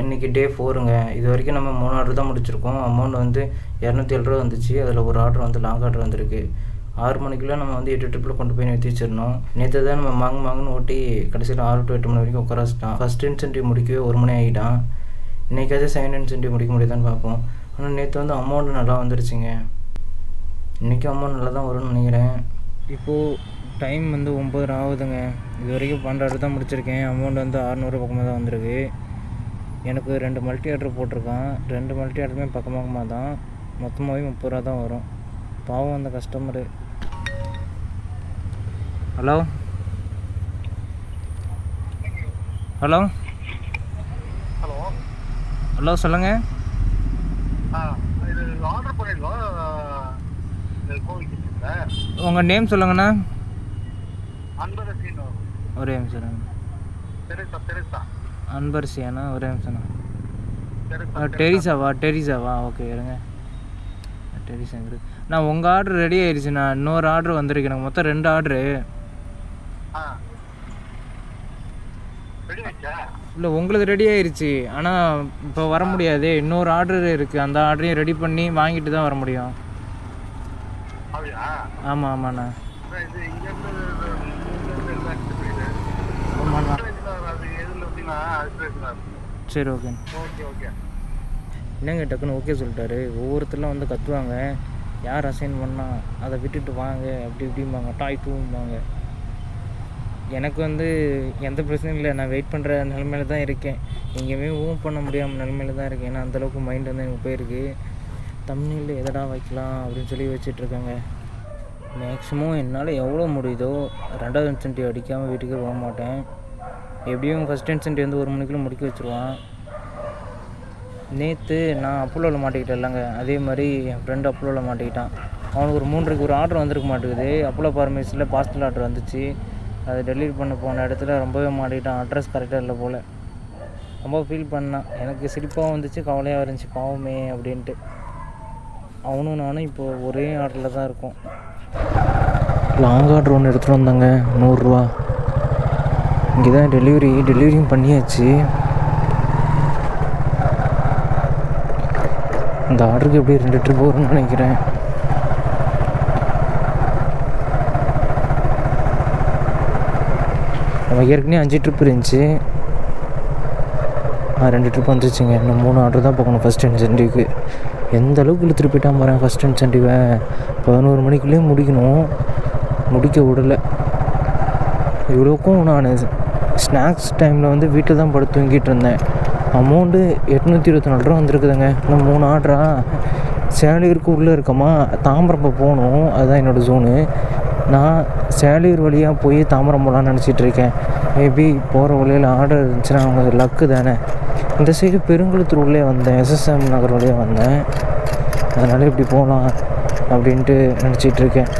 இன்றைக்கி டே ஃபோருங்க இது வரைக்கும் நம்ம மூணு ஆர்டர் தான் முடிச்சிருக்கோம். அமௌண்ட் வந்து இரநூத்தி ஏழு ரூபா வந்துச்சு. அதில் ஒரு ஆர்டர் வந்து லாங் ஆர்டர் வந்திருக்கு. ஆறு மணிக்குள்ளே நம்ம வந்து எட்டு ட்ரிப்பில் கொண்டு போய் நிறுத்தி வச்சிடணும். நேற்று தான் நம்ம மாங்கு மாங்குன்னு ஓட்டி கடைசியில் ஆறு டு எட்டு மணி வரைக்கும் உட்கார வச்சிட்டான். ஃபஸ்ட் இன்சென்டிவ் முடிக்கவே ஒரு மணி ஆகிட்டான். இன்றைக்காச்சும் செகண்ட் இன்சென்டிவ் முடிக்க முடியுதான்னு பார்ப்போம். ஆனால் நேற்று வந்து அமௌண்ட் நல்லா வந்துருச்சுங்க. இன்றைக்கும் அமௌண்ட் நல்லா தான் வரும்னு நினைக்கிறேன். இப்போது டைம் வந்து ஒம்பது ஆகுதுங்க. இது வரைக்கும் பன்னெண்டு தான் முடிச்சிருக்கேன். அமௌண்ட் வந்து அறநூறு பக்கமாக தான் வந்திருக்கு. எனக்கு ரெண்டு மல்டி ஆர்டர் போட்டிருக்கான். ரெண்டு மல்டி ஆர்டருமே பக்கம் பக்கமாக தான். மொத்தமாகவே முப்பது ரூபா தான் வரும். பாவம் அந்த customer hello hello hello hello சொல்லுங்கள் உங்கள் நேம் சொல்லுங்கண்ணா. ஒரே நிமிஷம் தெரேசா தெரேசா. அன்பரிசியாண்ணா ஒரே நிமிஷம்ண்ணா ஆ, டெரிசாவா டெரிசாவா ஓகே இருங்க. டெரிசாங்கிறது நான் உங்கள் ஆர்டர் ரெடி ஆயிடுச்சுண்ணா இன்னொரு ஆர்டர் வந்திருக்கு எனக்கு மொத்தம் ரெண்டு ஆர்டரு இல்லை உங்களுக்கு ரெடி ஆயிருச்சு. ஆனால் இப்போ வர முடியாது. இன்னொரு ஆர்டர் இருக்குது அந்த ஆர்டரையும் ரெடி பண்ணி வாங்கிட்டு தான் வர முடியும். ஆமாம் ஆமாண்ணா. ஆமாண்ணா அது எதில் எப்படின்னா அது பேசுனா சரி ஓகே ஓகே ஓகே என்னங்க டக்குன்னு ஓகே சொல்லிட்டாரு? ஒவ்வொருத்தர்லாம் வந்து கத்துவாங்க. யார் அசைன் பண்ணா அதை விட்டுட்டு வாங்க அப்படி இப்படிம்பாங்க. டாய் டூம்பாங்க எனக்கு வந்து எந்த பிரச்சனையும் இல்லை. நான் வெயிட் பண்ணுற நிலமையில தான் இருக்கேன். எங்கேயுமே மூவ் பண்ண முடியாமல் நிலமையில தான் இருக்கேன். ஏன்னா அந்தளவுக்கு மைண்ட் வந்து எனக்கு போயிருக்கு. தமிழில் எதடா வைக்கலாம் அப்படின்னு சொல்லி வச்சிட்ருக்காங்க மேக்ஸிமம் என்னால் எவ்வளோ முடியுதோ ரெண்டாவது இன்சென்டிவ் அடிக்காமல் வீட்டுக்கு போக மாட்டேன். எப்படியும் ஃபஸ்ட் இன்சென்ட் வந்து ஒரு மணிக்குள்ளே முடிக்க வச்சுருவான். நேற்று நான் அப்போலோவில் மாட்டிக்கிட்டேன் இல்லைங்க. அதே மாதிரி என் ஃப்ரெண்டு அப்போலோவில் மாட்டிக்கிட்டான். அவனுக்கு ஒரு மூன்றுக்கு ஒரு ஆர்டர் வந்திருக்க மாட்டேங்குது. அப்போலோ பார்மேசியில் பார்சல் ஆர்டர் வந்துச்சு. அதை டெலிவரி பண்ண போன இடத்துல ரொம்பவே மாட்டிக்கிட்டான். அட்ரஸ் கரெக்டாக இல்லை போல். ரொம்ப ஃபீல் பண்ணான். எனக்கு சிரிப்பாகவும் வந்துச்சு கவலையாக இருந்துச்சு. பாவமே அப்படின்ட்டு. அவனும் நானும் இப்போ ஒரே ஆர்டரில் தான் இருக்கோம். லாங் ஆர்டர் ஒன்று எடுத்துகிட்டு வந்தாங்க. நூறுரூவா இங்கே தான் டெலிவரி டெலிவரியும் பண்ணியாச்சு. இந்த ஆர்டருக்கு எப்படி ரெண்டு ட்ரிப் வரும்னு நினைக்கிறேன். நம்ம ஏற்கனவே அஞ்சு ட்ரிப் இருந்துச்சு. ஆ ரெண்டு ட்ரிப் வந்துருச்சுங்க. இன்னும் மூணு ஆர்டர் தான் பார்க்கணும் ஃபஸ்ட் இன்சென்டிவ்க்கு எந்த அளவுக்கு இழுத்துட்டு போயிட்டா போகிறேன் ஃபஸ்ட் இன்சென்டிவை பதினோரு மணிக்குள்ளேயே முடிக்கணும். முடிக்க விடலை. இவ்வளோக்கும் நான் ஸ்நாக்ஸ் டைமில் வந்து வீட்டில் தான் படுத்து தூங்கிட்டு இருந்தேன். அமௌண்ட்டு எட்நூற்றி இருபத்தி நாலு ரூபா வந்திருக்குதுங்க. இன்னும் மூணு ஆர்டரா சேலையூருக்கு உள்ளே இருக்கமா தாம்பரம் போகணும். அதுதான் என்னோடய ஜோனு நான் சேலையூர் வழியாக போய் தாம்பரம் போகலான்னு நினச்சிட்டு இருக்கேன். மேபி போகிற வழியில் ஆர்டர் இருந்துச்சுன்னா அவங்க லக்கு தானே. இந்த சைடு பெருங்குளத்தூர் உள்ளே வந்தேன். எஸ்எஸ்எம் நகர் வழியாக வந்தேன். அதனால் இப்படி போகலாம் அப்படின்ட்டு நினச்சிட்டு இருக்கேன்.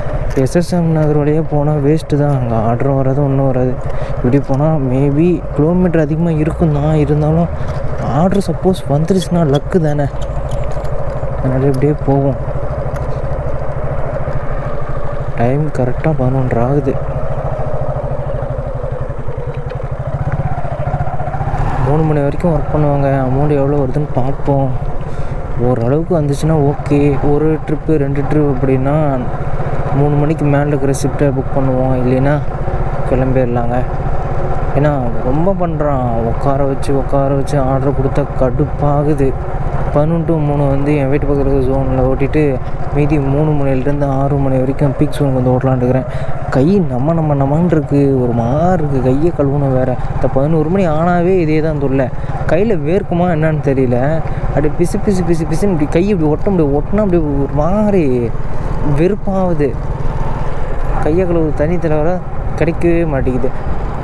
எஸ்எஸ்எம் நகர் வழியாக போனால் வேஸ்ட்டு தான். அங்கே ஆர்டரும் வராது ஒன்றும் வராது. இப்படி போனால் மேபி கிலோமீட்டர் அதிகமாக இருக்கும் தான். இருந்தாலும் ஆர்டர் சப்போஸ் வந்துருச்சுன்னா லக்கு தானே. அதனால் இப்படியே போவோம் டைம் கரெக்டாக பதினொன்று ஆகுது. மூணு மணி வரைக்கும் ஒர்க் பண்ணுவாங்க. அமௌண்ட் எவ்வளோ வருதுன்னு பார்ப்போம். ஓரளவுக்கு வந்துச்சுன்னா ஓகே ஒரு ட்ரிப்பு ரெண்டு ட்ரிப் அப்படின்னா மூணு மணிக்கு மேலே இருக்கிற ஷிஃப்ட்டை புக் பண்ணுவோம். இல்லைன்னா கிளம்பிடலாங்க. ஏன்னா ரொம்ப பண்ணுறான் உட்கார வச்சு உட்கார வச்சு ஆர்டர் கொடுத்தா கடுப்பாகுது. பதினொன்று மூணு வந்து என் வீட்டு பக்கத்தில் இருக்க ஜோனில் ஓட்டிட்டு மீதி மூணு மணிலேருந்து ஆறு மணி வரைக்கும் பீக் ஜோனுக்கு வந்து ஓட்டலான்னு இருக்கிறேன். கை நம்ம நம்ம நம்மன்னு இருக்குது ஒரு மாதிரி இருக்குது கையை கழுவுணும் வேறு. இந்த பதினோரு மணி ஆனாவே இதே தான் தொல்லை. கையில் வேர்க்குமா என்னன்னு தெரியல. அப்படி பிசு பிசு பிசு பிசுன்னு இப்படி கை இப்படி ஒட்ட முடியும். ஒட்டினா அப்படி ஒரு மாதிரி வெறுப்பாகுது. கையை கழுவு தனி தலைவர கிடைக்கவே மாட்டேங்குது.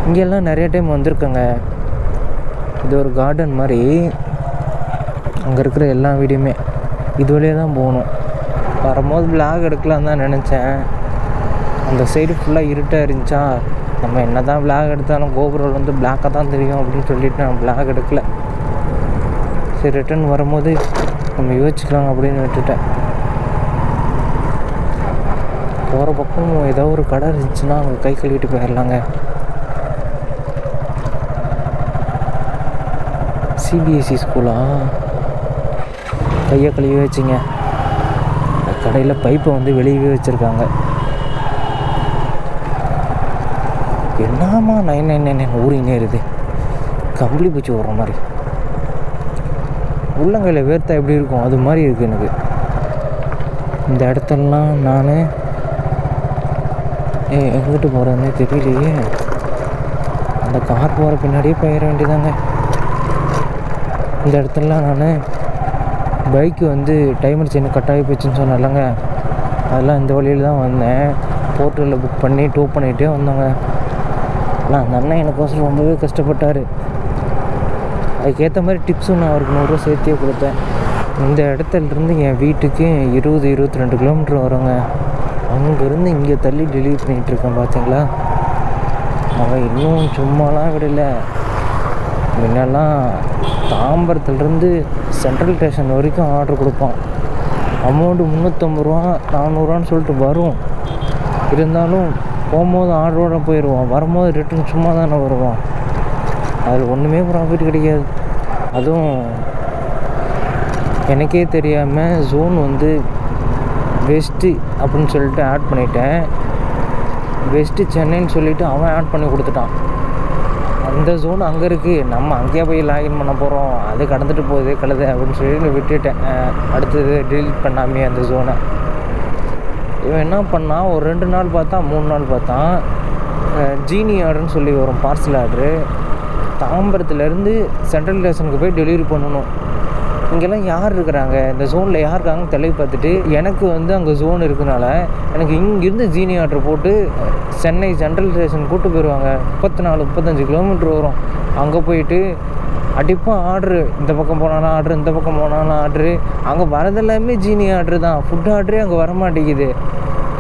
இங்கெல்லாம் நிறைய டைம் வந்திருக்கேங்க. இது ஒரு கார்டன் மாதிரி. அங்கே இருக்கிற எல்லா வீடியுமே இது வழியாக தான் போகணும். வரும்போது விளாக் எடுக்கலான்னு தான் நினச்சேன். அந்த சைடு ஃபுல்லாக இருட்டாக இருந்துச்சா? நம்ம என்ன தான் விளாக் எடுத்தாலும் கோபுரம் வந்து பிளாக்காக தான் தெரியும் அப்படின்னு சொல்லிட்டு நான் விளாக் எடுக்கல. சரி ரிட்டர்ன் வரும்போது நம்ம யோசிச்சுக்கலாம் அப்படின்னு விட்டுட்டேன். போகிற பக்கம் ஏதோ ஒரு கடை இருந்துச்சுன்னா அங்கே கை கழுவிட்டு போயிடலாங்க. சிபிஎஸ்சி ஸ்கூலா கையை கழுவி அந்த கடையில் பைப்பை வந்து வெளியவே வச்சுருக்காங்க. என்னமா நைன் நைன் நைன் நைன் ஊறினே இருக்குது. கம்பளி பூச்சி ஓடுற மாதிரி. உள்ளங்கையில் வேர்த்தா எப்படி இருக்கும்? அது மாதிரி இருக்குது எனக்கு. இந்த இடத்தெல்லாம் நான் ஏ எங்கிட்டு போகிறதுனே தெரியலையே. அந்த கார் போகிற பின்னாடியே போயிட வேண்டியதாங்க இந்த இடத்துலலாம் நான் பைக்கு வந்து டைமர் செயின் கட் ஆகி போச்சுன்னு சொன்னேன்லங்க. அதெல்லாம் இந்த வழியில் தான் வந்தேன். போர்ட்டலில் புக் பண்ணி டூ பண்ணிகிட்டே வந்தோங்க. ஆனால் அந்த அண்ணன் எனக்கோசரம் ரொம்பவே கஷ்டப்பட்டார். அதுக்கேற்ற மாதிரி டிப்ஸும் நான் அவருக்கு நூறுரூவா சேர்த்தியே கொடுத்தேன். இந்த இடத்துலேருந்து என் வீட்டுக்கு இருபது இருபத்தி ரெண்டு கிலோமீட்டர் வருங்க. அங்கேருந்து இங்கே தள்ளி டெலிவரி பண்ணிகிட்ருக்கேன் பார்த்தீங்களா அவன் இன்னும் சும்மாலாம் விடல. முன்னெல்லாம் தாம்பரத்துலேருந்து சென்ட்ரல் ஸ்டேஷன் வரைக்கும் ஆர்டர் கொடுப்பான். அமௌண்ட்டு முந்நூற்றம்பது ரூபா நானூறுவான்னு சொல்லிட்டு வரும். இருந்தாலும் போகும்போது ஆர்டரோட போயிடுவான். வரும்போது ரிட்டர்ன் சும்மா தானே வருவான். அதில் ஒன்றுமே ப்ராஃபிட் கிடைக்காது. அதுவும் எனக்கே தெரியாமல் ஜோன் வந்து வெஸ்ட்டு அப்படின்னு சொல்லிட்டு ஆட் பண்ணிட்டேன். வெஸ்ட்டு சென்னைன்னு சொல்லிவிட்டு அவன் ஆட் பண்ணி கொடுத்துட்டான். அந்த ஜோன் அங்கே இருக்குது நம்ம அங்கேயே போய் லாகின் பண்ண போகிறோம் அது கடந்துட்டு போகுது கழுது அப்படின்னு சொல்லி விட்டுட்டேன். அடுத்தது டெலிட் பண்ணாமே அந்த ஜோனை இவன் என்ன பண்ணான் ஒரு ரெண்டு நாள் பார்த்தா மூணு நாள் பார்த்தான் ஜீனி ஆர்டர்னு சொல்லி வரும் பார்சல் ஆர்டரு தாம்பரத்துலேருந்து சென்ட்ரல் ஸ்டேஷனுக்கு போய் டெலிவரி பண்ணணும். இங்கெல்லாம் யார் இருக்கிறாங்க? இந்த ஜோனில் யார் இருக்காங்கன்னு தெளிவு பார்த்துட்டு எனக்கு வந்து அங்கே ஜோன் இருக்கனால எனக்கு இங்கேருந்து ஜீனி ஆர்டர் போட்டு சென்னை சென்ட்ரல் ஸ்டேஷன் கூட்டு போயிடுவாங்க முப்பத்தி நாலு முப்பத்தஞ்சு கிலோமீட்டர் வரும். அங்கே போயிட்டு அடிப்பாக ஆர்டரு இந்த பக்கம் போனாலும் ஆர்டரு இந்த பக்கம் போனாலும் ஆர்டரு அங்கே வரதெல்லாமே ஜீனி ஆர்டரு தான். ஃபுட் ஆர்டரே அங்கே வர மாட்டேங்குது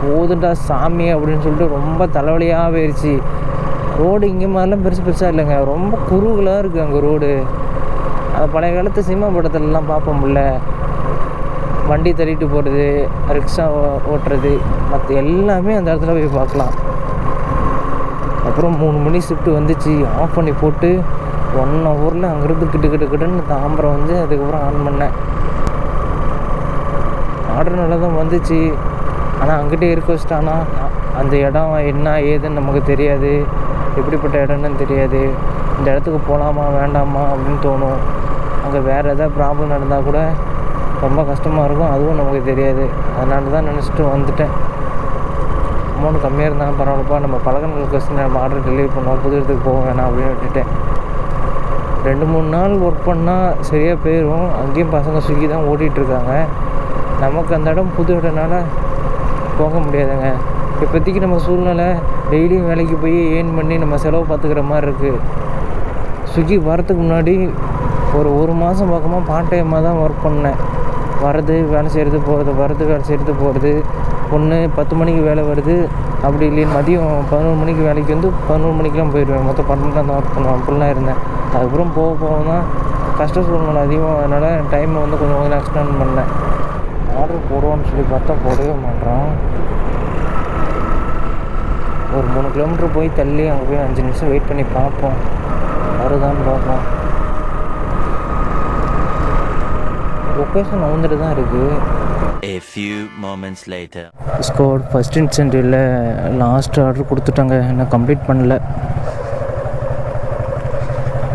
போதுண்டா சாமி அப்படின்னு சொல்லிட்டு ரொம்ப தலைவலியாக போயிடுச்சு ரோடு இங்கே மாதிரிலாம் பெருசு பெருசாக இல்லைங்க. ரொம்ப குறுகலாக இருக்குது அங்கே ரோடு பழைய காலத்து சினிமா படத்துலலாம் பார்ப்போம்ல. வண்டி தள்ளிட்டு போகிறது ரிக்ஷா ஓட்டுறது மற்ற எல்லாமே அந்த இடத்துல போய் பார்க்கலாம். அப்புறம் மூணு மணி ஷிஃப்ட் வந்துச்சு ஆஃப் பண்ணி போட்டு ஒன் ஹவரில் அங்கேருந்து கிட்டு கிட்டு கிட்டுன்னு தாம்பரம் வந்து அதுக்கப்புறம் ஆன் பண்ணேன். ஆர்டர் நல்லா தான் வந்துச்சு. ஆனால் அங்கிட்டே இருக்க வச்சிட்டானா அந்த இடம் என்ன ஏதுன்னு நமக்கு தெரியாது. எப்படிப்பட்ட இடம்னு தெரியாது. இந்த இடத்துக்கு போகலாமா வேண்டாமா அப்படின்னு தோணும். அங்கே வேறு எதாவது ப்ராப்ளம் நடந்தால் கூட ரொம்ப கஷ்டமாக இருக்கும். அதுவும் நமக்கு தெரியாது. அதனால தான் நினச்சிட்டு வந்துட்டேன். அமௌண்ட் கம்மியாக இருந்தாலும் பரவாயில்லப்பா. நம்ம பழகங்கள் லொக்கேஷன் நம்ம ஆர்டர் டெலிவரி பண்ணுவோம். புது இடத்துக்கு போக வேணாம் அப்படின்னு விட்டுட்டேன். ரெண்டு மூணு நாள் ஒர்க் பண்ணால் சரியாக போயிடும் அங்கேயும் பசங்க ஸ்விக்கி தான் ஓட்டிகிட்ருக்காங்க நமக்கு அந்த இடம் புது இடம்னால போக முடியாதுங்க. இப்போதைக்கு நம்ம சூழ்நிலை டெய்லியும் வேலைக்கு போய் ஏர்ன் பண்ணி நம்ம செலவு பார்த்துக்கிற மாதிரி இருக்குது ஸ்விக்கி வரத்துக்கு முன்னாடி ஒரு ஒரு மாதம் பக்கமாக பார்ட் டைமாக தான் ஒர்க் பண்ணேன். வரது வேலை செய்கிறது போகிறது வரது வேலை செய்கிறது போகிறது ஒன்று பத்து மணிக்கு வேலை வருது. அப்படி இல்லைன்னு மதியம் பதினோரு மணிக்கு வேலைக்கு வந்து பதினோரு மணிக்கெலாம் போயிடுவேன். மொத்தம் பன்னெண்டு தான் ஒர்க் பண்ணுவேன். அப்படிலாம் இருந்தேன். அதுக்கப்புறம் போக போக தான் கஷ்ட சூழ்நிலை அதிகம். அதனால் டைமை வந்து கொஞ்சம் கொஞ்சம் எக்ஸ்டெண்ட் பண்ணேன். ஆர்டர் போடுவோன்னு சொல்லி பார்த்தா போடவே மாட்டோம் ஒரு மூணு கிலோமீட்டர் போய் தள்ளி அங்கே போய் அஞ்சு நிமிஷம் வெயிட் பண்ணி பார்ப்போம். வருதான்னு பார்ப்போம். லொக்கேஷன் வந்துட்டு தான் இருக்குது A few moments later. Score first இன்சென்டிவில் last order கொடுத்துட்டாங்க. இன்னும் கம்ப்ளீட் பண்ணல.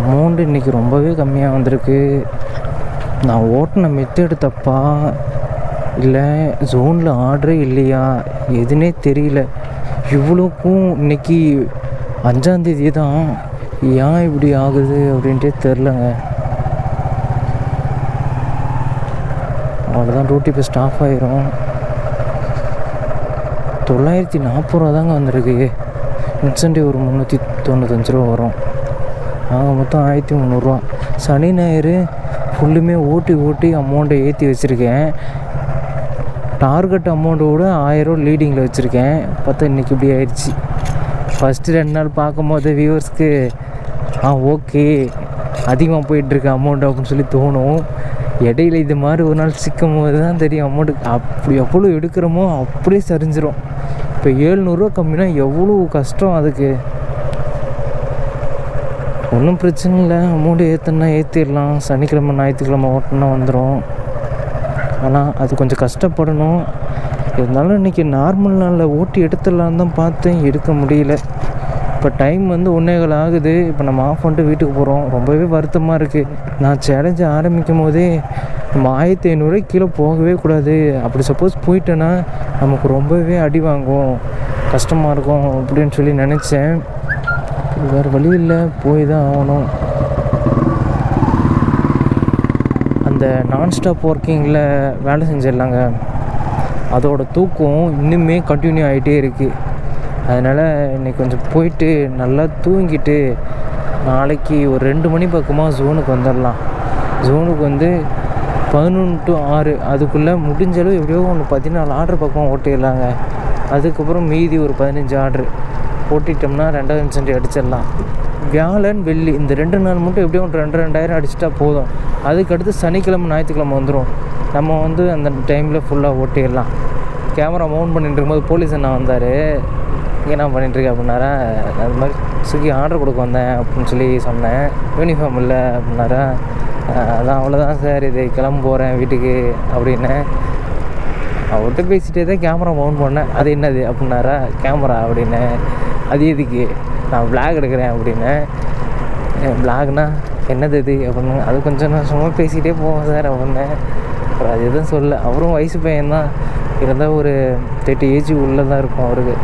அமௌண்ட் இன்றைக்கி ரொம்பவே கம்மியாக வந்திருக்கு. நான் ஓட்டின மெத்தேடு தப்பா? இல்லை ஜோனில் ஆர்டரே இல்லையா? எதுனே தெரியல. இவ்வளோக்கும் இன்னைக்கு அஞ்சாந்தேதி தான் ஏன் இப்படி ஆகுது அப்படின்ட்டே தெரிலங்க அவ்வளோதான் டூட்டி இப்போ ஸ்டாஃப் ஆயிரும். தொள்ளாயிரத்தி நாற்பது ரூபா தாங்க வந்திருக்கு. இன்சென்டிவ் ஒரு முந்நூற்றி தொண்ணூத்தஞ்சு ரூபா வரும். ஆக மொத்தம் ஆயிரத்தி முந்நூறுரூவா சனி ஞாயிறு ஃபுல்லுமே ஓட்டி ஓட்டி அமௌண்ட்டை ஏற்றி வச்சுருக்கேன். டார்கெட் அமௌண்ட்டை விட ஆயிரம் லீடிங்கில் வச்சுருக்கேன். பார்த்தா இன்றைக்கி இப்படி ஆயிடுச்சு. ஃபஸ்ட்டு ரெண்டு நாள் பார்க்கும்போது வியூவர்ஸ்க்கு ஆ ஓகே அதிகமாக போயிட்டுருக்கு அமௌண்ட் அப்படின்னு சொல்லி தோணும். இடையில இது மாதிரி ஒரு நாள் சிக்கும் போது தான் தெரியும் அமௌண்ட்டு அப்படி எவ்வளோ எடுக்கிறோமோ அப்படியே சரிஞ்சிரும். இப்போ ஏழ்நூறுரூவா கம்மினா எவ்வளோ கஷ்டம் அதுக்கு. ஒன்றும் பிரச்சனை இல்லை அமௌண்ட் ஏற்றுனா ஏற்றிடலாம் சனிக்கிழமை ஞாயிற்றுக்கிழமை ஓட்டினா வந்துடும் ஆனால் அது கொஞ்சம் கஷ்டப்படணும். இருந்தாலும் இன்றைக்கி நார்மல் நாளில் ஓட்டி எடுத்துடலான்னு தான் பார்த்தேன் எடுக்க முடியல. இப்போ டைம் வந்து ஒன்றேகள் ஆகுது. இப்போ நம்ம ஆஃப் பண்ணிட்டு வீட்டுக்கு போகிறோம் ரொம்பவே வருத்தமாக இருக்குது நான் சேலஞ்சு ஆரம்பிக்கும் போதே நம்ம ஆயிரத்தி ஐநூறுரூவாய்க்கு கீழே போகவே கூடாது. அப்படி சப்போஸ் போயிட்டேன்னா நமக்கு ரொம்பவே அடி வாங்கும். கஷ்டமாக இருக்கும் அப்படின்னு சொல்லி நினச்சேன். வேறு வழி இல்லை. போய் தான் ஆகணும். அந்த நான் ஸ்டாப் ஒர்க்கிங்கில் வேலை செஞ்சிடலாங்க. அதோட தூக்கம் இன்னுமே கண்டினியூ ஆகிட்டே இருக்குது அதனால் இன்னைக்கு கொஞ்சம் போயிட்டு நல்லா தூங்கிட்டு நாளைக்கு ஒரு ரெண்டு மணி பக்கமாக ஜோனுக்கு வந்துடலாம் ஜோனுக்கு வந்து பதினொன்று டு ஆறு அதுக்குள்ளே முடிஞ்சளவு எப்படியோ ஒன்று பதினாலு ஆர்டர் பக்கம் ஓட்டிடலாங்க. அதுக்கப்புறம் மீதி ஒரு பதினஞ்சு ஆர்டர் ஓட்டிட்டோம்னா ரெண்டாயிரம் சென்ட் அடிச்சிடலாம். வியாழன் வெள்ளி இந்த ரெண்டு நாள் மட்டும் எப்படியும் ஒன்று ரெண்டு ரெண்டாயிரம் அடிச்சிட்டா போதும். அதுக்கடுத்து சனிக்கிழமை ஞாயிற்றுக்கிழமை வந்துடும் நம்ம வந்து அந்த டைமில் ஃபுல்லாக ஓட்டிடலாம். கேமரா மவுண்ட் பண்ணிட்டு இருக்கும்போது போலீஸ் அண்ணா வந்தார். என்ன பண்ணிட்டுருக்க அப்படின்னாரா அது மாதிரி ஸ்விக்கி ஆர்டர் கொடுக்க வந்தேன் அப்படின்னு சொல்லி சொன்னேன். யூனிஃபார்ம் இல்லை அப்படின்னாரா அதான் அவ்வளோதான் சார் இது கிளம்ப போகிறேன் வீட்டுக்கு அப்படின்னேன் அவர்கிட்ட பேசிகிட்டே தான் கேமரா மவுண்ட் பண்ணேன். அது என்னது? அப்படின்னாரா கேமரா அப்படின்னேன் அது எதுக்கு? நான் vlog எடுக்கிறேன் அப்படின்னேன் விளாக்னா என்னது இது? அப்படின்னு. அது கொஞ்சம் நான் சும்மா பேசிகிட்டே போவேன் சார் அப்படின்னு. அப்புறம் அது எதுவும் சொல்ல அவரும் வயசு பையன்தான். இருந்தால் ஒரு தேர்ட்டி ஏஜ் உள்ளே தான் இருக்கும் அவருக்கு.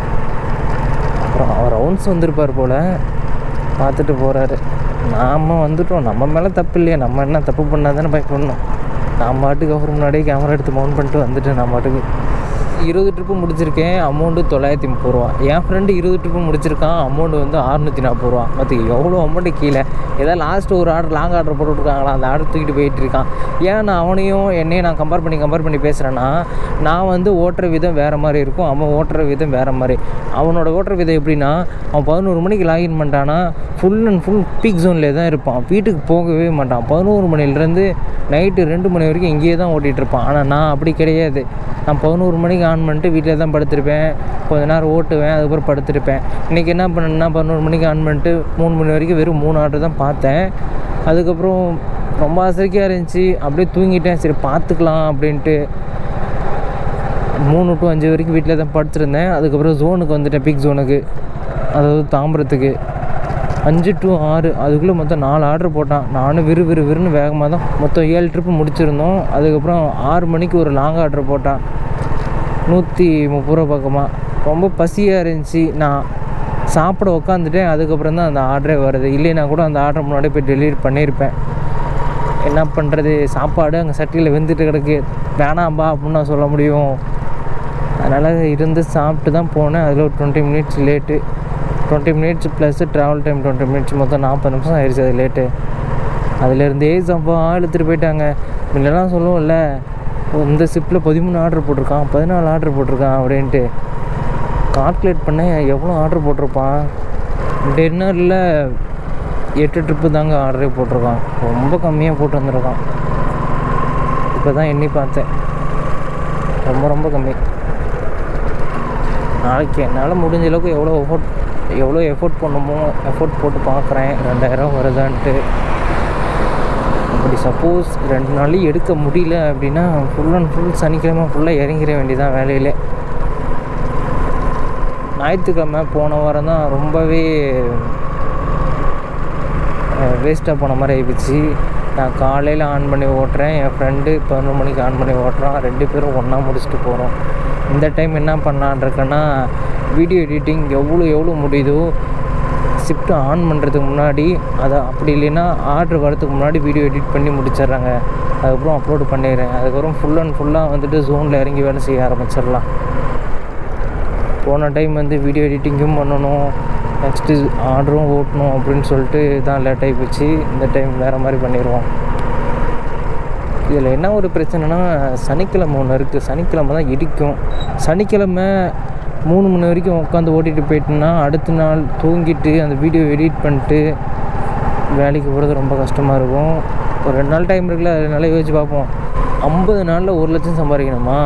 அப்புறம் அவர் ரவுண்ட்ஸ் வந்திருப்பார் போல். பார்த்துட்டு போகிறாரு நாம் வந்துட்டோம். நம்ம மேலே தப்பு இல்லையா. நம்ம என்ன தப்பு பண்ணால் தானே பயப்படணும். நான் பாட்டுக்கு அவர் முன்னாடியே கேமரா எடுத்து மவுண்ட் பண்ணிட்டு வந்துட்டு நான் பாட்டுக்கு இருபது ட்ரிப்பு முடிச்சிருக்கேன் அமௌண்ட்டு தொள்ளாயிரத்தி முப்பது ரூபா. என் ஃப்ரெண்டு இருபது ட்ரிப்பு முடிச்சிருக்கான் அமௌண்ட்டு வந்து அறுநூற்றி நாற்பது ரூபா. மற்ற எவ்வளோ அமௌண்ட்டு கீழே? ஏதாவது லாஸ்ட் ஒரு ஆர்டர் லாங் ஆர்டர் போட்டுருக்காங்களா அந்த ஆர்டர் தூக்கிட்டு போயிட்டு இருக்கான் ஏன் நான் அவனையும் என்னையும் நான் கம்பேர் பண்ணி கம்பேர் பண்ணி பேசுகிறேன்னா நான் வந்து ஓட்டுற விதம் வேறு மாதிரி இருக்கும் அவன் ஓட்டுற விதம் வேறு மாதிரி. அவனோட ஓட்டுற விதம் எப்படின்னா அவன் பதினோரு மணிக்கு லாகின் பண்ணிட்டான்னா ஃபுல் அண்ட் ஃபுல் பீக் ஜோன்லேயே தான் இருப்பான். வீட்டுக்கு போகவே மாட்டான். பதினோரு மணிலேருந்து நைட்டு ரெண்டு மணி வரைக்கும் இங்கேயே தான் ஓட்டிகிட்டு இருப்பான் ஆனால் நான் அப்படி கிடையாது. நான் பதினோரு மணிக்கு ஆன் பண்ணிட்டு வீட்டில் தான் படுத்திருப்பேன். கொஞ்ச நேரம் ஓட்டுவேன் அதுக்கப்புறம் படுத்திருப்பேன். இன்றைக்கி என்ன பண்ணேன்னா பதினோரு மணிக்கு ஆன் பண்ணிட்டு மூணு மணி வரைக்கும் வெறும் மூணு ஆர்டர் தான் பார்த்தேன். அதுக்கப்புறம் ரொம்ப அசரிக்கையாக இருந்துச்சு. அப்படியே தூங்கிட்டேன். சரி பார்த்துக்கலாம் அப்படின்ட்டு மூணு டு அஞ்சு வரைக்கும் வீட்டில் தான் படுத்திருந்தேன். அதுக்கப்புறம் ஜோனுக்கு வந்துட்டேன் பிக் ஜோனுக்கு அதாவது தாம்பரத்துக்கு. அஞ்சு டு ஆறு அதுக்குள்ளே மொத்தம் நாலு ஆர்டர் போட்டான். நானும் விறு விறு விறுன்னு வேகமாக தான் மொத்தம் ஏழு ட்ரிப்பு முடிச்சிருந்தோம். அதுக்கப்புறம் ஆறு மணிக்கு ஒரு லாங் ஆர்டர் போட்டான். நூற்றி முப்பது ரூபா பக்கமாக ரொம்ப பசியாக இருந்துச்சு. நான் சாப்பிட உக்காந்துட்டேன். அதுக்கப்புறம் தான் அந்த ஆர்டரே வருது. இல்லைனா கூட அந்த ஆர்டர் முன்னாடி போய் டெலிவரி பண்ணியிருப்பேன் என்ன பண்ணுறது சாப்பாடு அங்கே சட்டியில் வெந்துட்டு கிடக்கு. வேணாம்பா அப்படின்னு நான் சொல்ல முடியும். அதனால் இருந்து சாப்பிட்டு தான் போனேன். அதில் ஒரு twenty minutes late twenty minutes plus travel time twenty minutes மொத்தம் நாற்பது நிமிஷம் ஆயிடுச்சு அது லேட்டு அதுலேருந்தே சம்பா இழுத்துட்டு போயிட்டாங்க. முன்னெல்லாம் சொல்லுவோம்ல இந்த ஷிப்பில் பதிமூணு ஆர்டர் போட்டிருக்கான் பதினாலு ஆர்டர் போட்டிருக்கான் அப்படின்ட்டு. கால்குலேட் பண்ணேன் எவ்வளோ ஆர்டர் போட்டிருப்பான்? டின்னரில் எட்டு ட்ரிப்பு தாங்க ஆர்டரே போட்டிருக்கான். ரொம்ப கம்மியாக போட்டு வந்திருக்கான். இப்போ தான் எண்ணி பார்த்தேன். ரொம்ப ரொம்ப கம்மி. நாளைக்கு என்னால் முடிஞ்ச அளவுக்கு எவ்வளோ எஃபோர்ட் எவ்வளோ எஃபோர்ட் பண்ணுமோ எஃபோர்ட் போட்டு பார்க்குறேன். ரெண்டாயிரம் வருதான்ட்டு. அப்படி சப்போஸ் ரெண்டு நாளையும் எடுக்க முடியல அப்படின்னா ஃபுல் அண்ட் ஃபுல் சனிக்கிழமை ஃபுல்லாக இறங்கிட வேண்டியதான் வேலையிலே. ஞாயிற்றுக்கிழமை போன வாரம் தான் ரொம்பவே வேஸ்ட்டாக போன மாதிரி ஆகிடுச்சு நான் காலையில் ஆன் பண்ணி ஓட்டுறேன். என் ஃப்ரெண்டு பதினொரு மணிக்கு ஆன் பண்ணி ஓட்டுறான். ரெண்டு பேரும் ஒன்றா முடிச்சுட்டு போகிறோம் இந்த டைம் என்ன பண்ணலான் இருக்கேன்னா வீடியோ எடிட்டிங் எவ்வளோ எவ்வளோ முடியுதோ ஷிஃப்ட்டு ஆன் பண்ணுறதுக்கு முன்னாடி அதை அப்படி இல்லைன்னா ஆர்டர் வரதுக்கு முன்னாடி வீடியோ எடிட் பண்ணி முடிச்சிடுறாங்க. அதுக்கப்புறம் அப்லோடு பண்ணிடுறேன். அதுக்கப்புறம் ஃபுல் அண்ட் ஃபுல்லாக வந்துட்டு ஜோனில் இறங்கி வேலை செய்ய ஆரம்பிச்சிடலாம். போன டைம் வந்து வீடியோ எடிட்டிங்கும் பண்ணணும். நெக்ஸ்ட்டு ஆர்டரும் ஓட்டணும் அப்படின்னு சொல்லிட்டு தான் லேட் ஆகி போச்சு. இந்த டைம் வேறு மாதிரி பண்ணிடுவோம். இதில் என்ன ஒரு பிரச்சனைனா சனிக்கிழமை ஒன்று இருக்குது சனிக்கிழமை தான் இடிக்கும். சனிக்கிழமை மூணு மணி வரைக்கும் உட்காந்து ஓட்டிகிட்டு போயிட்டோன்னா அடுத்த நாள் தூங்கிட்டு அந்த வீடியோ எடிட் பண்ணிட்டு வேலைக்கு போகிறது ரொம்ப கஷ்டமாக இருக்கும். ஒரு ரெண்டு நாள் டைம் இருக்குல்ல ரெண்டு நாளே யோசிச்சு பார்ப்போம். ஐம்பது நாளில் ஒரு லட்சம் சம்பாதிக்கணுமா?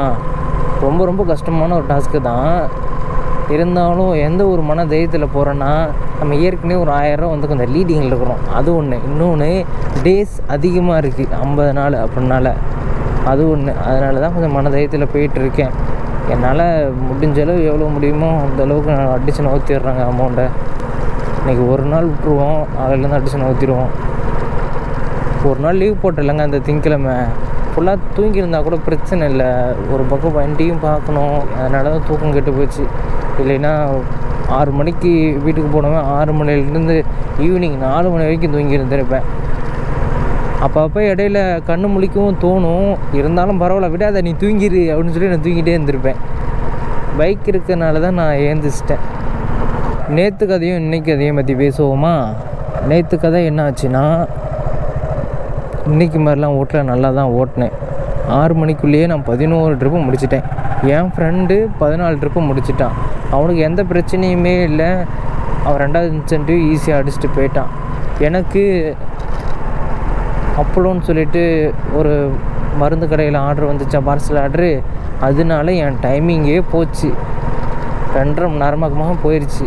ரொம்ப ரொம்ப கஷ்டமான ஒரு டாஸ்க்கு தான். இருந்தாலும் எந்த ஒரு மன தைரியத்தில் போகிறோன்னா நம்ம ஏற்கனவே ஒரு ஆயிரரூவா வந்து கொஞ்சம் லீடிங்கில் இருக்கிறோம். அது ஒன்று இன்னொன்று டேஸ் அதிகமாக இருக்குது ஐம்பது நாள் அப்படின்னால. அது ஒன்று அதனால தான் கொஞ்சம் மன தைரியத்தில் போயிட்டுருக்கேன் என்னால் முடிஞ்ச அளவு எவ்வளோ முடியுமோ அந்த அளவுக்கு நான் அடித்து நவுத்திடுறேங்க அமௌண்ட்டை இன்றைக்கி ஒரு நாள் விட்ருவோம் நாளையிலேருந்து அடித்து நவுத்திடுவோம் ஒரு நாள் லீவ் போட்டலைங்க அந்த திங்கக்கிழமை. ஃபுல்லாக தூங்கியிருந்தா கூட பிரச்சனை இல்லை. ஒரு பக்கம் வண்டியும் பார்க்கணும். அதனால தான் தூக்கம் கெட்டு போச்சு. இல்லைன்னா ஆறு மணிக்கு வீட்டுக்கு போனவன் ஆறு மணிலேருந்து ஈவினிங் நாலு மணி வரைக்கும் தூங்கி இருந்திருப்பேன் அப்பப்போ இடையில கண்ணு முழிக்கவும் தோணும். இருந்தாலும் பரவாயில்ல விடாத நீ தூங்கிடு அப்படின்னு சொல்லி நான் தூங்கிட்டே இருந்திருப்பேன். பைக் இருக்கிறனால தான் நான் ஏந்திச்சிட்டேன் நேற்று கதையும் இன்னைக்கு கதையும் பற்றி பேசுவோமா? நேற்று கதை என்ன ஆச்சுன்னா இன்றைக்கி மாதிரிலாம் ஓட்டல நல்லா தான் ஓட்டினேன். ஆறு மணிக்குள்ளேயே நான் பதினோரு ட்ரிப்பு முடிச்சிட்டேன். என் ஃப்ரெண்டு பதினாலு ட்ரிப்பு முடிச்சிட்டான். அவனுக்கு எந்த பிரச்சனையுமே இல்லை. அவன் ரெண்டாவது இன்சென்டிவ் ஈஸியாக அடிச்சுட்டு போயிட்டான். எனக்கு அப்பளோன்னு சொல்லிட்டு ஒரு மருந்து கடையில் ஆர்டர் வந்துச்சா பார்சல் ஆர்டரு அதனால என் டைமிங்கே போச்சு. ரெண்டரை மணி நேரமாக போயிடுச்சு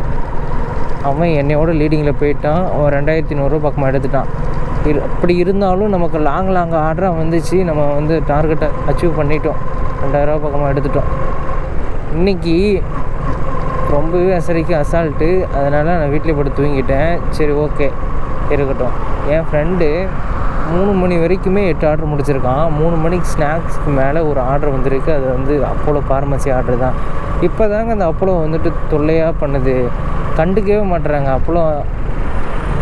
அவன் என்னையோட லீடிங்கில் போயிட்டான். அவன் ரெண்டாயிரத்தி நூறுரூவா பக்கமாக எடுத்துட்டான். இரு அப்படி இருந்தாலும் நமக்கு லாங் லாங் ஆர்டராக வந்துச்சு. நம்ம வந்து டார்கெட்டை அச்சீவ் பண்ணிட்டோம். ரெண்டாயிரரூவா பக்கமாக எடுத்துட்டோம். இன்றைக்கி ரொம்பவே அசரிக்கு அசால்ட்டு அதனால் நான் வீட்டில் போட்டு தூங்கிட்டேன். சரி ஓகே இருக்கட்டும். என் ஃப்ரெண்டு மூணு மணி வரைக்குமே எட்டு ஆர்டர் முடிச்சிருக்கான். மூணு மணிக்கு ஸ்நாக்ஸ்க்கு மேலே ஒரு ஆர்டர் வந்திருக்கு. அது வந்து அப்போலோ ஃபார்மசி ஆர்டர் தான். இப்போ தாங்க அந்த அப்போலோ வந்துட்டு தொல்லையாக பண்ணுது. கண்டுக்கவே மாட்டுறாங்க அப்போலோ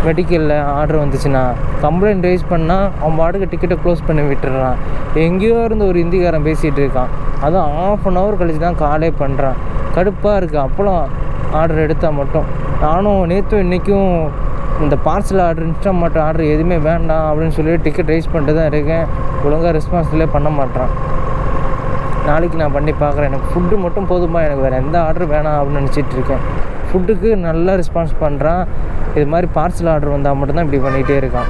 மெடிக்கலில் ஆர்டர் வந்துச்சுன்னா கம்ப்ளைண்ட் ரைஸ் பண்ணால் அவன் பாட்டுக்கு டிக்கெட்டை க்ளோஸ் பண்ணி விட்டுறான். எங்கேயோ இருந்து ஒரு இந்திக்காரன் பேசிகிட்டு இருக்கான். அதுவும் ஆஃப் அன் ஹவர் கழிச்சு தான் காலே பண்ணுறான் கடுப்பாக இருக்குது அப்போலாம் ஆர்டர் எடுத்தால் மட்டும். நானும் நேற்றும் இன்றைக்கும் இந்த பார்சல் ஆர்டர் இன்ஸ்டாமார்ட் ஆர்டர் எதுவுமே வேண்டாம் அப்படின்னு சொல்லி டிக்கெட் ரைஸ் பண்ணிட்டு தான் இருக்கேன். ஒழுங்காக ரெஸ்பான்ஸ்லேயே பண்ண மாட்டேறான் நாளைக்கு நான் பண்ணி பார்க்குறேன். எனக்கு ஃபுட்டு மட்டும் போதுமா? எனக்கு வேறு எந்த ஆர்டர் வேணாம் அப்படின்னு நினச்சிட்டு இருக்கேன். ஃபுட்டுக்கு நல்லா ரெஸ்பான்ஸ் பண்ணுறான் இது மாதிரி பார்சல் ஆர்டர் வந்தால் மட்டும்தான் இப்படி பண்ணிகிட்டே இருக்கான்.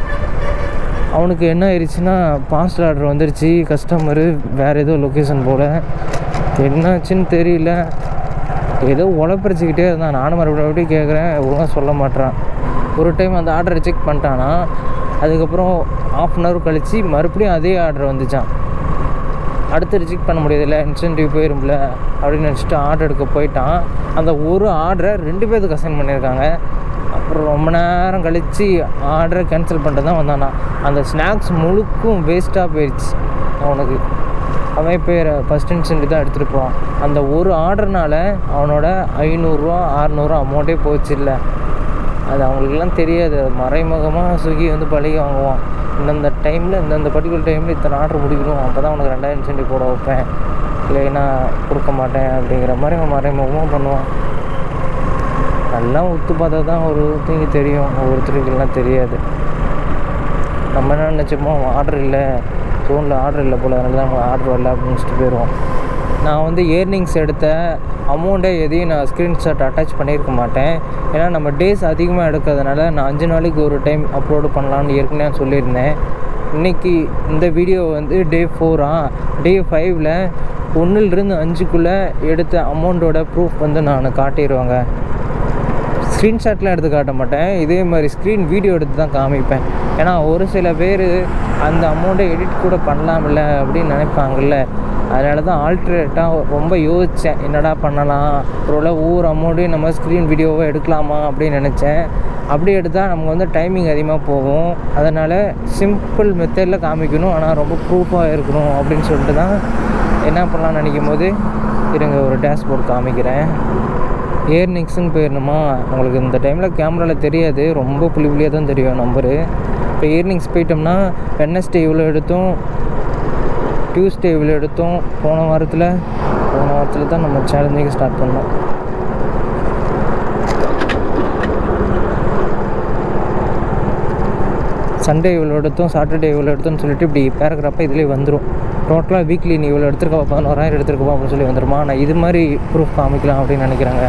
அவனுக்கு என்ன ஆயிடுச்சுன்னா பார்சல் ஆர்டர் வந்துருச்சு. கஸ்டமரு வேறு ஏதோ லொக்கேஷன் போல். என்னாச்சுன்னு தெரியல. ஏதோ உழப்பறிச்சிக்கிட்டே இருந்தான். நானும் மறுபடியும் கேட்குறேன் ஒழுங்காக சொல்ல மாட்றான். ஒரு டைம் அந்த ஆர்டரை செக் பண்ணிட்டானா அதுக்கப்புறம் ஆஃப் அன் ஹவர் கழித்து மறுபடியும் அதே ஆர்டர் வந்துச்சான் அடுத்து ரிஜெக்ட் பண்ண முடியாதுல்ல இன்சென்டிவ் போயிரும்ல அப்படின்னு நினச்சிட்டு ஆர்டர் எடுக்க போயிட்டான். அந்த ஒரு ஆர்டரை ரெண்டு பேர்த்துக்கு அசைன் பண்ணியிருக்காங்க. அப்புறம் ரொம்ப நேரம் கழித்து ஆர்டரை கேன்சல் பண்ணிட்டு தான் வந்தானா. அந்த ஸ்நாக்ஸ் முழுக்கும் வேஸ்ட்டாக போயிடுச்சு அவனுக்கு. அவன் இப்போ ஃபஸ்ட் இன்சென்டிவ் தான் எடுத்துகிட்டு போவான். அந்த ஒரு ஆர்டர்னால அவனோட ஐநூறுரூவா அறநூறுவா அமௌண்ட்டே போச்சு இல்லை. அது அவங்களுக்குலாம் தெரியாது. மறைமுகமாக ஸ்விக்கி வந்து பழகி வாங்குவான். இந்தந்த டைமில் இந்தந்த பர்டிகுலர் டைமில் இத்தனை ஆர்டர் முடிக்கணும். அப்போ தான் உனக்கு ரெண்டாயிரம் இன்சென்டிவ் போட வைப்பேன். இல்லைன்னா கொடுக்க மாட்டேன் அப்படிங்கிற மாதிரி அவன் மறைமுகமாக பண்ணுவான். நல்லா ஒத்து பார்த்தா தான் ஒரு ஒருத்தங்க தெரியும். ஒவ்வொருத்தருக்கெல்லாம் தெரியாது. நம்ம என்ன நினச்சோமோ ஆர்டர் இல்லை. ஃபோனில் ஆர்டர் இல்லை போல். அதனால தான் ஆர்டர் வரல அப்படின்னு சொல்லிட்டு போயிடுவோம் நான் வந்து இயர்னிங்ஸ் எடுத்த அமௌண்ட்டை எதையும் நான் ஸ்க்ரீன்ஷாட் அட்டாச் பண்ணியிருக்க மாட்டேன். ஏன்னா நம்ம டேஸ் அதிகமாக எடுக்கிறதுனால நான் அஞ்சு நாளைக்கு ஒரு டைம் அப்லோடு பண்ணலான்னு ஏற்கனவே நான் சொல்லியிருந்தேன். இன்றைக்கி இந்த வீடியோ வந்து டே ஃபோரா டே ஃபைவ்ல ஒன்றுலேருந்து அஞ்சுக்குள்ளே எடுத்த அமௌண்ட்டோட ப்ரூஃப் வந்து நான் காட்டிடுவாங்க ஸ்க்ரீன்ஷாட்லாம் எடுத்து காட்ட மாட்டேன். இதே மாதிரி ஸ்க்ரீன் வீடியோ எடுத்து தான் காமிப்பேன். ஏன்னா ஒரு சில பேர் அந்த அமௌண்ட்டை எடிட் கூட பண்ணலாம்ல அப்படின்னு நினைப்பாங்கல்ல. அதனால தான் ஆல்ட்ரேட்டாக ரொம்ப யோசித்தேன் என்னடா பண்ணலாம்? ஒருவேளை ஊர் அமௌண்ட்டு நம்ம ஸ்க்ரீன் வீடியோவை எடுக்கலாமா அப்படின்னு நினச்சேன். அப்படி எடுத்தால் நமக்கு வந்து டைமிங் அதிகமாக போகும். அதனால் சிம்பிள் மெத்தடில் காமிக்கணும். ஆனால் ரொம்ப ப்ரூஃபாக இருக்கணும் அப்படின்னு சொல்லிட்டு தான் என்ன பண்ணலாம்னு நினைக்கும் போது இருங்க ஒரு டேஷ்போர்ட் காமிக்கிறேன். ஏர்னிங்ஸ்னு போயிடணுமா உங்களுக்கு இந்த டைமில் கேமராவில் தெரியாது. ரொம்ப புளி புளியாக தான் தெரியும் நம்பரு. இப்போ ஏர்னிங்ஸ் போயிட்டோம்னா வெனஸ்டே இவ்வளோ எடுத்தோம். டியூஸ்டே இவ்வளோ எடுத்தோம். போன வாரத்தில் போன வாரத்தில் தான் நம்ம சேலஞ்சிங் ஸ்டார்ட் பண்ணோம். சண்டே இவ்வளோ எடுத்தோம் சாட்டர்டே இவ்வளோ எடுத்தோம்னு சொல்லிட்டு இப்படி பேராகிராஃபாக இதுலேயே வந்துடும் டோட்டலாக வீக்லி நீ இவ்வளோ எடுத்துருக்கப்பா பதினோராயிரம் எடுத்துருக்கப்பா அப்படின்னு சொல்லி வந்துடுமா நான் இது மாதிரி ப்ரூஃப் காமிக்கலாம் அப்படின்னு நினைக்கிறாங்க.